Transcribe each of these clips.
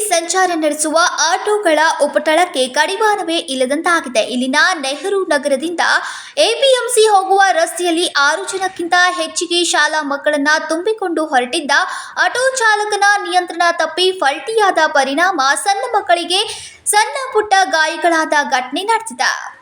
ಸಂಚಾರ ನಡೆಸುವ ಆಟೋಗಳ ಉಪಟಳಕ್ಕೆ ಕಡಿವಾಣವೇ ಇಲ್ಲದಂತಾಗಿದೆ. ಇಲ್ಲಿನ ನೆಹರು ನಗರದಿಂದ ಎಪಿಎಂಸಿ ಹೋಗುವ ರಸ್ತೆಯಲ್ಲಿ ಆರು ಜನಕ್ಕಿಂತ ಹೆಚ್ಚಿಗೆ ಶಾಲಾ ಮಕ್ಕಳನ್ನ ತುಂಬಿಕೊಂಡು ಹೊರಟಿದ್ದ ಆಟೋ ಚಾಲಕನ ನಿಯಂತ್ರಣ ತಪ್ಪಿ ಫಲ್ಟಿಯಾದ ಪರಿಣಾಮ ಸಣ್ಣ ಮಕ್ಕಳಿಗೆ ಸಣ್ಣ ಪುಟ್ಟ ಗಾಯಗಳಾದ ಘಟನೆ ನಡೆದಿದೆ.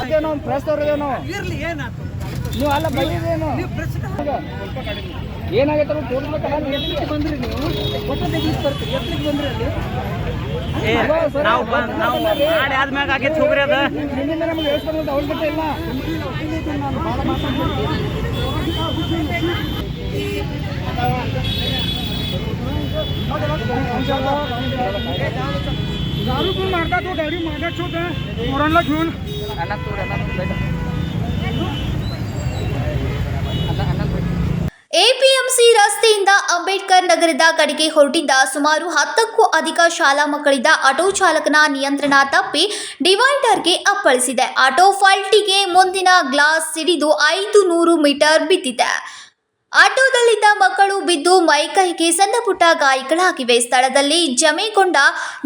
ಅದೇನೋ ಪ್ರೆಸ್ ಅವ್ರದೇನೋ ಇರ್ಲಿ ಏನಾಯ್ತು ನೀವು ಅಲ್ಲ ಬಂದಿದ್ದೇನು ನೀವು ಏನಾಗೈತೆ ಅಂತ ತೋರಿಸ್ಬೇಕಲ್ಲ ನೀವು ಎಲ್ಲಿಗೆ ಬಂದ್ರಿ ನೀವು. ಒಟ್ಟು ತೆಗಿಲಿಕ್ಕೆ ಬರ್ತೀರಿ ಬಂದ್ರಿ ಅಲ್ಲಿ. ನಾವು ನಾವು ಮಾಡಿ ಆದ್ಮ್ಯಾಗ ಆಗೈತೆ ಹೋಗ್ರಿ ಅದ. ನಿಮ್ಮಿಂದ ನಮ್ಗೆ ಹೇಳ್ಸ್ಕೊಳ್ಳೋದು ಅವಶ್ಯಕತೆ ಇಲ್ಲ. दारू पण मारतात तो गाडी मागाच होता पोरांना घेऊन ಎಪಿಎಂಸಿ ರಸ್ತೆಯಿಂದ ಅಂಬೇಡ್ಕರ್ ನಗರದ ಕಡೆಗೆ ಹೊರಟಿದ್ದ ಸುಮಾರು ಹತ್ತಕ್ಕೂ ಅಧಿಕ ಶಾಲಾ ಮಕ್ಕಳಿದ್ದ ಆಟೋ ಚಾಲಕನ ನಿಯಂತ್ರಣ ತಪ್ಪಿ ಡಿವೈಡರ್ಗೆ ಅಪ್ಪಳಿಸಿದೆ ಆಟೋ ಫಲ್ಟಿಗೆ ಮುಂದಿನ ಗ್ಲಾಸ್ ಸಿಡಿದು ಐದು ನೂರು ಮೀಟರ್ ಬಿದ್ದಿದೆ ಆಟೋದಲ್ಲಿದ್ದ ಮಕ್ಕಳು ಬಿದ್ದು ಮೈಕೈಗೆ ಸಣ್ಣ ಪುಟ್ಟ ಗಾಯಗಳಾಗಿವೆ. ಸ್ಥಳದಲ್ಲಿ ಜಮೆಗೊಂಡ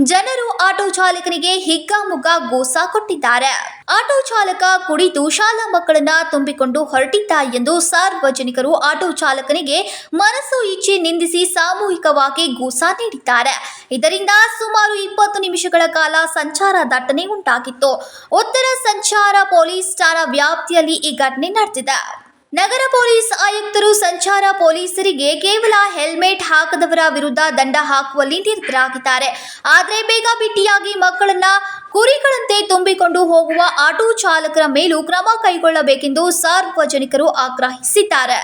ಜನರು ಆಟೋ ಚಾಲಕನಿಗೆ ಹಿಗ್ಗಾಮುಗ್ಗ ಗೋಸಾ ಕೊಟ್ಟಿದ್ದಾರೆ. ಆಟೋ ಚಾಲಕ ಕುಡಿದು ಶಾಲಾ ಮಕ್ಕಳನ್ನ ತುಂಬಿಕೊಂಡು ಹೊರಟಿದ್ದ ಎಂದು ಸಾರ್ವಜನಿಕರು ಆಟೋ ಚಾಲಕನಿಗೆ ಮನಸ್ಸು ಇಚ್ಛೆ ನಿಂದಿಸಿ ಸಾಮೂಹಿಕವಾಗಿ ಗೋಸಾ ನೀಡಿದ್ದಾರೆ. ಇದರಿಂದ ಸುಮಾರು ಇಪ್ಪತ್ತು ನಿಮಿಷಗಳ ಕಾಲ ಸಂಚಾರ ದಟ್ಟಣೆ ಉಂಟಾಗಿತ್ತು. ಉತ್ತರ ಸಂಚಾರ ಪೊಲೀಸ್ ಠಾಣಾ ವ್ಯಾಪ್ತಿಯಲ್ಲಿ ಈ ಘಟನೆ ನಡೆದಿದೆ. ನಗರ ಪೊಲೀಸ್ ಆಯುಕ್ತರು ಸಂಚಾರ ಪೊಲೀಸರಿಗೆ ಕೇವಲ ಹೆಲ್ಮೆಟ್ ಹಾಕದವರ ವಿರುದ್ಧ ದಂಡ ಹಾಕುವಲ್ಲಿ ನಿರತರಾಗಿದ್ದಾರೆ. ಆದರೆ ಬೇಗ ಬಿಟ್ಟಿಯಾಗಿ ಮಕ್ಕಳನ್ನ ಕುರಿಗಳಂತೆ ತುಂಬಿಕೊಂಡು ಹೋಗುವ ಆಟೋ ಚಾಲಕರ ಮೇಲೂ ಕ್ರಮ ಕೈಗೊಳ್ಳಬೇಕೆಂದು ಸಾರ್ವಜನಿಕರು ಆಗ್ರಹಿಸಿದ್ದಾರೆ.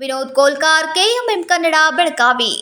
ವಿನೋದ್ ಕೋಲ್ಕಾರ್, ಕೆಎಂಎಂ ಕನ್ನಡ, ಬೆಳಗಾವಿ.